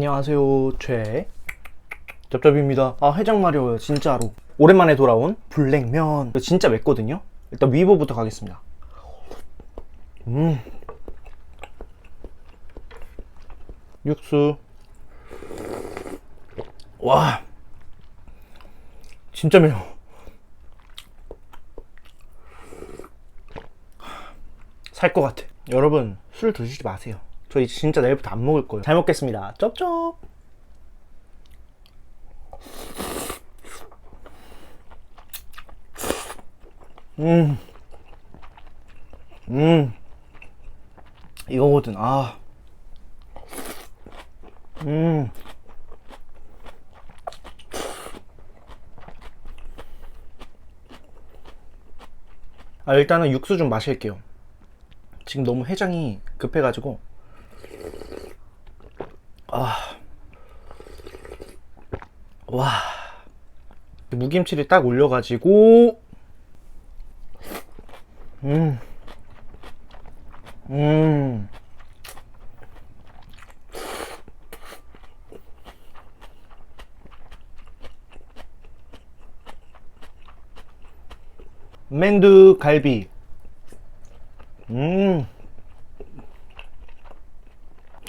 안녕하세요 최. 쩝쩝입니다. 아 해장 마려워요 진짜로. 오랜만에 돌아온 블랙면. 진짜 맵거든요? 일단 위보부터 가겠습니다. 음. 육수. 와. 진짜 매워. 살 것 같아. 여러분 술 드시지 마세요 저 이제 진짜 내일부터 안 먹을 거예요 잘 먹겠습니다 쩝쩝 음. 음. 이거거든, 아. 음. 아, 일단은 육수 좀 마실게요. 지금 너무 해장이 급해가지고. 아. 와. 무김치를 딱 올려가지고. 음. 음. 맨두 갈비. 음.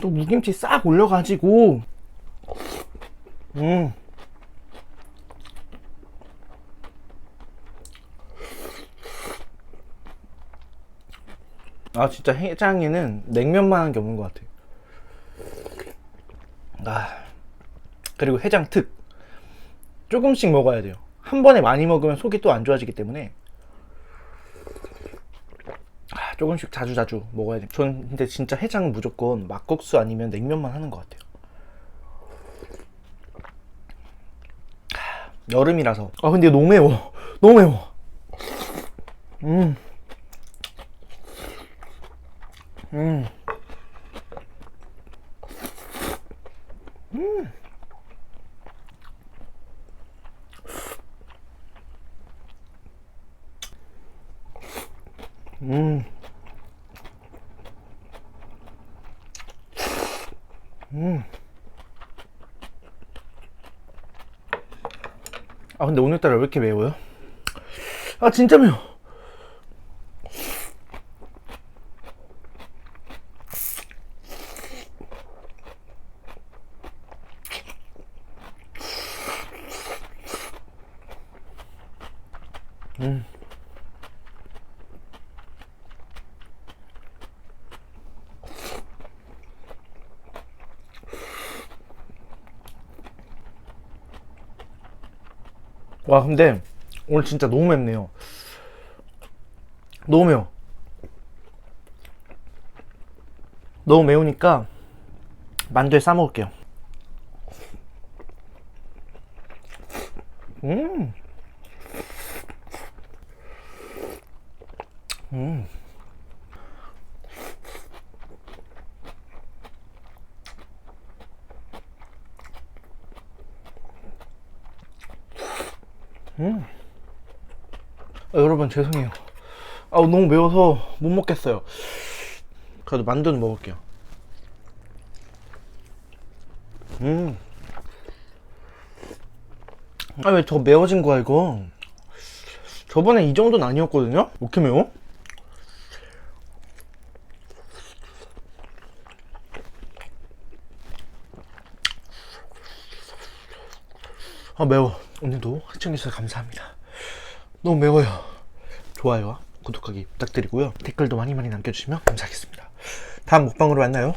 또 무김치 싹 올려가지고. 음. 아 진짜 해장에는 냉면만 한 게 없는 것 같아요. 아 그리고 해장 특 조금씩 먹어야 돼요. 한 번에 많이 먹으면 속이 또 안 좋아지기 때문에 아, 조금씩 자주 자주 먹어야 돼요. 전 근데 진짜 해장은 무조건 막국수 아니면 냉면만 하는 것 같아요. 아, 여름이라서 아 근데 너무 매워 너무 매워 음. 음. 음. 음. 음. 아 근데 오늘따라 왜 이렇게 매워요? 아 진짜 매워. 와 근데 오늘 진짜 너무 맵네요 너무 매워 너무 매우니까 만두에 싸 먹을게요 음. 음. 아, 여러분 죄송해요. 아 너무 매워서 못 먹겠어요. 그래도 만두는 먹을게요. 음. 아 왜 더 매워진 거야 이거? 저번에 이 정도는 아니었거든요? 왜 이렇게 매워? 아 매워. 오늘도 시청해주셔서 감사합니다. 너무 매워요. 좋아요와 구독하기 부탁드리고요. 댓글도 많이 많이 남겨주시면 감사하겠습니다. 다음 먹방으로 만나요.